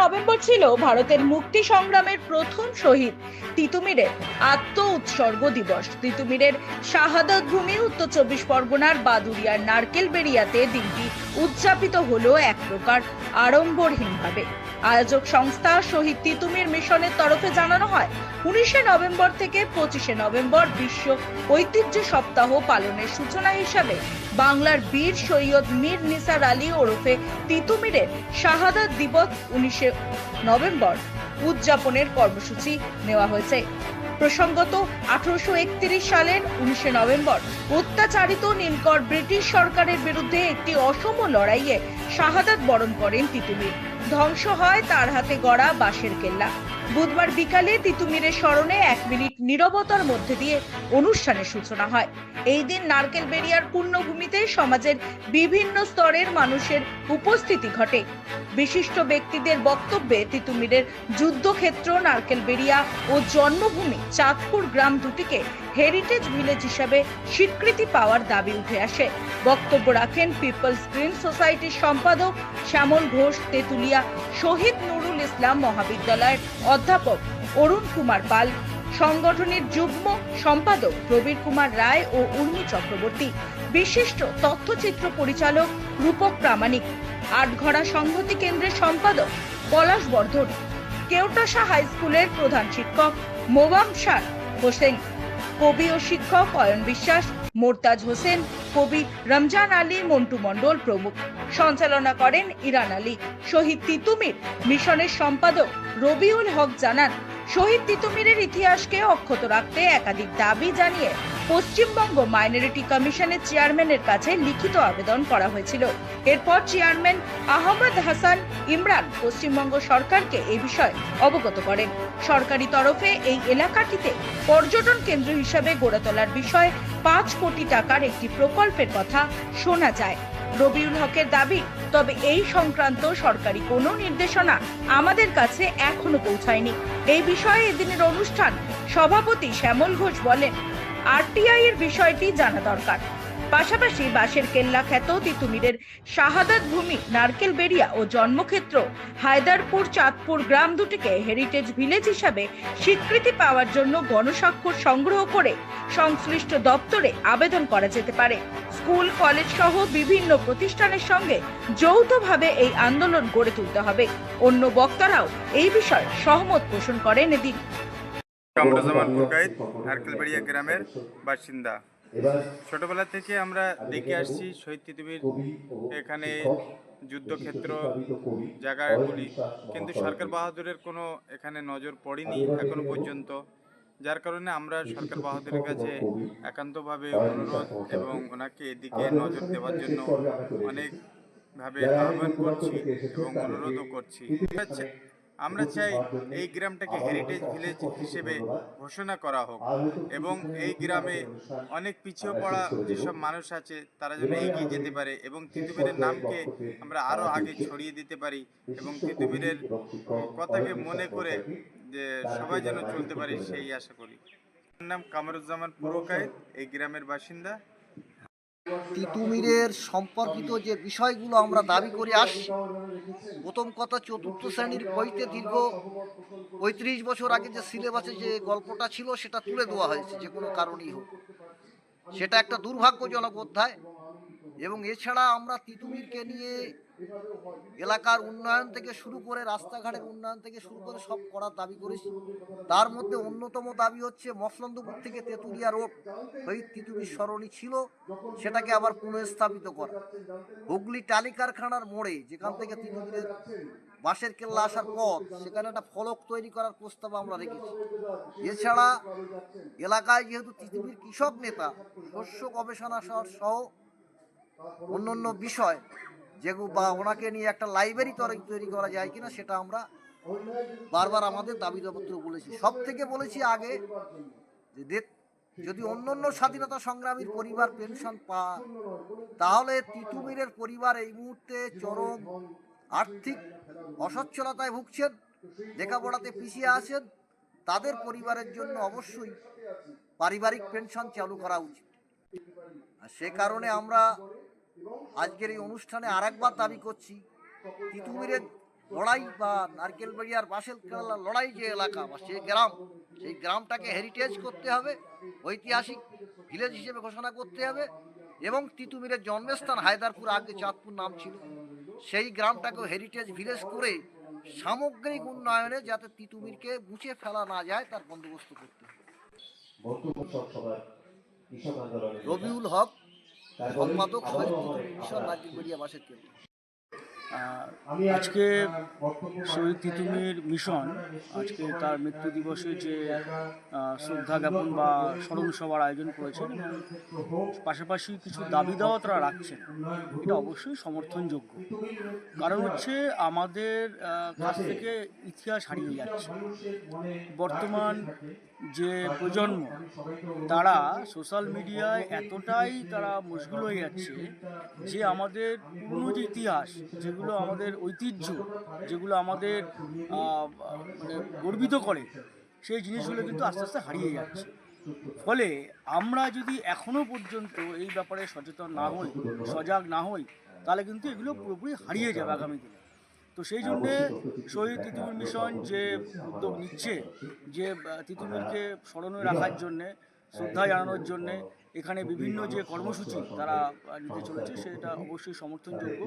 November ছিল ভারতের মুক্তি সংগ্রামের প্রথম শহীদ, তিতুমিরের আত্ম উৎসর্গ দিবস। তিতুমিরের শাহাদত ভূমি উত্তর চব্বিশ পরগনার বাদুরিয়ার নারকেল বেরিয়াতে দিনটি উদযাপিত হলো এক প্রকার আড়ম্বরহীনভাবে। আয়োজক সংস্থা শহীদ তিতুমির মিশনের তরফে জানানো হয়, উনিশে নভেম্বর থেকে পঁচিশে নভেম্বর বিশ্ব ঐতিহ্য সপ্তাহ পালনের সূচনা হিসাবে বাংলার বীর সৈয়দ মীর নিসার আলী ওরফে তিতুমিরের শাহাদাত দিবস উনিশে নভেম্বর উদযাপনের কর্মসূচি নেওয়া হয়েছে। প্রসঙ্গত, আঠারোশো একত্রিশ সালের উনিশে নভেম্বর অত্যাচারিত নীলকর ব্রিটিশ সরকারের বিরুদ্ধে একটি অসম লড়াইয়ে শাহাদাত বরণ করেন তিতুমির। ধ্বংস হয় তার হাতে গড়া বাঁশের কেল্লা। বুধবার বিকালে তিতুমিরের স্মরণে এক মিনিট নিরবতার মধ্যে দিয়ে অনুষ্ঠানের সূচনা হয়। এই দিন নারকেল বেরিয়ার পূর্ণভূমিতে সমাজের বিভিন্ন স্তরের মানুষের উপস্থিতি ঘটে। বিশিষ্ট ব্যক্তিদের বক্তব্যে তিতুমিরের যুদ্ধক্ষেত্র, নারকেল বেরিয়া ও জন্মভূমি চাঁদপুর গ্রাম দুটিকে হেরিটেজ ভিলেজ হিসাবে স্বীকৃতি পাওয়ার দাবি উঠে আসে। বক্তব্য রাখেন পিপলস গ্রিন সোসাইটির সম্পাদক শ্যামল ঘোষ, তেতুলিয়া শহীদ নুরুল ইসলাম মহাবিদ্যালয়ের অধ্যাপক অরুণ কুমার পাল সংগঠনের যুগ্ম সম্পাদক প্রবীর কুমার রায় ও উর্মি চক্রবর্তী, বিশিষ্ট তথ্যচিত্র পরিচালক রূপক প্রামাণিক, আটঘড়া সংহতি কেন্দ্রের সম্পাদক পলাশ বর্ধন কেওটাসা হাই স্কুলের প্রধান শিক্ষক মোবাম শাহ হোসেন, কবি ও শিক্ষক অয়ন বিশ্বাস, মোরতাজ হোসেন, কবি রমজান আলী, মন্টু মণ্ডল প্রমুখ। সঞ্চালনা করেন ইরান আলী। শহীদ তিতুমির মিশনের সম্পাদক রবিউল হক জানান শহীদ তিতুমিরের ইতিহাসকে অক্ষত রাখতে একাধিক দাবি জানিয়ে পশ্চিমবঙ্গ মাইনরিটি কমিশনের চেয়ারম্যানের কাছে লিখিত আবেদন করা হয়েছিল। এরপর চেয়ারম্যান আহমদ হাসান ইমরান পশ্চিমবঙ্গ সরকারকে এই বিষয়ে অবগত করেন। সরকারি তরফে এই এলাকাটিতে পর্যটন কেন্দ্র হিসাবে গড়ে তোলার বিষয়ে পাঁচ কোটি টাকার একটি প্রকল্পের কথা শোনা যায়। রবিউল হকের দাবি, তবে এই সংক্রান্ত সরকারি কোনো নির্দেশনা আমাদের কাছে এখনও পৌঁছায়নি। এই বিষয়ে এদিনের অনুষ্ঠান সভাপতি শ্যামল ঘোষ বলেন আরটিআই এর বিষয়টি জানা দরকার। পাশাপাশি বাঁশের কেল্লা খ্যাত তিতুমিরের শাহাদাত ভূমি নারকেল বেরিয়া ও জন্মক্ষেত্র, হায়দারপুর, চাঁদপুর গ্রাম দুটিকে হেরিটেজ ভিলেজ হিসাবে স্বীকৃতি পাওয়ার জন্য গণস্বাক্ষর সংগ্রহ করে সংশ্লিষ্ট দপ্তরে আবেদন করা যেতে পারে। স্কুল, কলেজ সহ বিভিন্ন প্রতিষ্ঠানের সঙ্গে যৌথভাবে এই আন্দোলন গড়ে তুলতে হবে। অন্য বক্তারাও এই বিষয়ে সহমত পোষণ করেন এদিন। কামরুজ্জামান ফুকাইত নারকেলবাড়িয়া গ্রামের বাসিন্দা। ছোটবেলা থেকে আমরা দেখে আসছি শহীদ পৃথিবীর এখানে যুদ্ধক্ষেত্র জায়গাগুলি কিন্তু সরকার বাহাদুরের কোনো এখানে নজর পড়েনি এখনও পর্যন্ত। যার কারণে আমরা সরকার বাহাদুরের কাছে একান্তভাবে অনুরোধ এবং ওনাকে এদিকে নজর দেওয়ার জন্য অনেকভাবে আহ্বান করছি এবং অনুরোধও করছি। আচ্ছা, আমরা চাই এই গ্রামটাকে হেরিটেজ ভিলেজ হিসেবে ঘোষণা করা হোক। এবং এই গ্রামে অনেক পিছিয়ে পড়া যেসব মানুষ আছে তারা যেন এগিয়ে যেতে পারে এবং তিতুমিরের নামকে আমরা আরও আগে ছড়িয়ে দিতে পারি এবং তিতুমিরের কথাকে মনে করে যে সবাই যেন চলতে পারে সেই আশা করি। আমার নাম কামরুজ্জামান পুরকায়েত এই গ্রামের বাসিন্দা। তিতুমিরের সম্পর্কিত যে বিষয়গুলো আমরা দাবি করে আসছি, প্রথম কথা চতুর্থ শ্রেণির বইতে দীর্ঘ পঁয়ত্রিশ বছর আগে যে সিলেবাসে যে গল্পটা ছিল, সেটা তুলে দেওয়া হয়েছে, যে কোনো কারণেই হোক। সেটা একটা দুর্ভাগ্যজনক অধ্যায় এবং এছাড়া আমরা তিতুমিরকে নিয়ে এলাকার উন্নয়ন থেকে শুরু করে রাস্তাঘাটের উন্নয়ন থেকে শুরু করে সব করার দাবি করেছি। তার মধ্যে অন্যতম দাবি হচ্ছে মসলন্দপুর থেকে তেঁতুলিয়া রোড শহীদ তিতুমির সরণি ছিল, সেটাকে আবার পুনঃস্থাপিত করা। হুগলি টালি কারখানার মোড়ে, যেখান থেকে তিতুমিরের বাঁশের কেল্লা আসার পথ, সেখানে একটা ফলক তৈরি করার প্রস্তাব আমরা রেখেছি। এছাড়া এলাকায় যেহেতু তিতুমির কৃষক নেতা, শস্য গবেষণা সহ অন্যান্য বিষয় যেগুলো বা ওনাকে নিয়ে একটা লাইব্রেরি তৈরি করা যায় কিনা সেটা আমরা বারবার আমাদের দাবি পত্র বলেছি। সব থেকে বলেছি আগে যে যদি অন্য অন্য স্বাধীনতা সংগ্রামীর পরিবার পেনশন পায় তাহলে তিতুমিরের পরিবার এই মুহূর্তে চরম আর্থিক অসচ্ছলতায় ভুগছেন, লেখাপড়াতে পিছিয়ে আছেন, তাদের পরিবারের জন্য অবশ্যই পারিবারিক পেনশন চালু করা উচিত। সে কারণে আমরা আজকের এই অনুষ্ঠানে আরেকবার দাবি করছি তিতুমিরের লড়াই বা নারকেলবাড়িয়ার বাসেল কেরালা লড়াই যে এলাকা বা সে গ্রাম সেই গ্রামটাকে হেরিটেজ করতে হবে ঐতিহাসিক ভিলেজ হিসেবে ঘোষণা করতে হবে এবং তিতুমিরের জন্মস্থান হায়দারপুর আগে চাঁদপুর নাম ছিল। সেই গ্রামটাকেও হেরিটেজ ভিলেজ করে সামগ্রিক উন্নয়নে যাতে তিতুমিরকে মুছে ফেলা না যায় তার বন্দোবস্ত করতে হবে। রবিউল হক সম্পাদক বাসের আজকে শহীদ তিতুমির মিশন আজকে তার মৃত্যু দিবসে যে শ্রদ্ধা জ্ঞাপন বা স্মরণ সভার আয়োজন করেছেন। পাশাপাশি কিছু দাবি দাওয়া তারা রাখছেন। এটা অবশ্যই সমর্থনযোগ্য। কারণ হচ্ছে আমাদের কাছ থেকে ইতিহাস হারিয়ে যাচ্ছে। বর্তমান যে প্রজন্ম, তারা সোশ্যাল মিডিয়ায় এতটাই তারা মশগুল হয়ে যাচ্ছে যে আমাদের পুরনো যে ইতিহাস, যেগুলো আমাদের ঐতিহ্য, যেগুলো আমাদের মানে গর্বিত করে, সেই জিনিসগুলো কিন্তু আস্তে আস্তে হারিয়ে যাচ্ছে। ফলে আমরা যদি এখনও পর্যন্ত এই ব্যাপারে সচেতন না হই, সজাগ না হই, তাহলে কিন্তু এগুলো পুরোপুরি হারিয়ে যাবে আগামী দিনে। তো সেই জন্যে শহীদ তিতুমির মিশন যে উদ্যোগ নিচ্ছে যে তিতুমিরকে স্মরণে রাখার জন্যে শ্রদ্ধা জানানোর জন্যে এখানে বিভিন্ন যে কর্মসূচি তারা নিতে চলেছে সেটা অবশ্যই সমর্থনযোগ্য।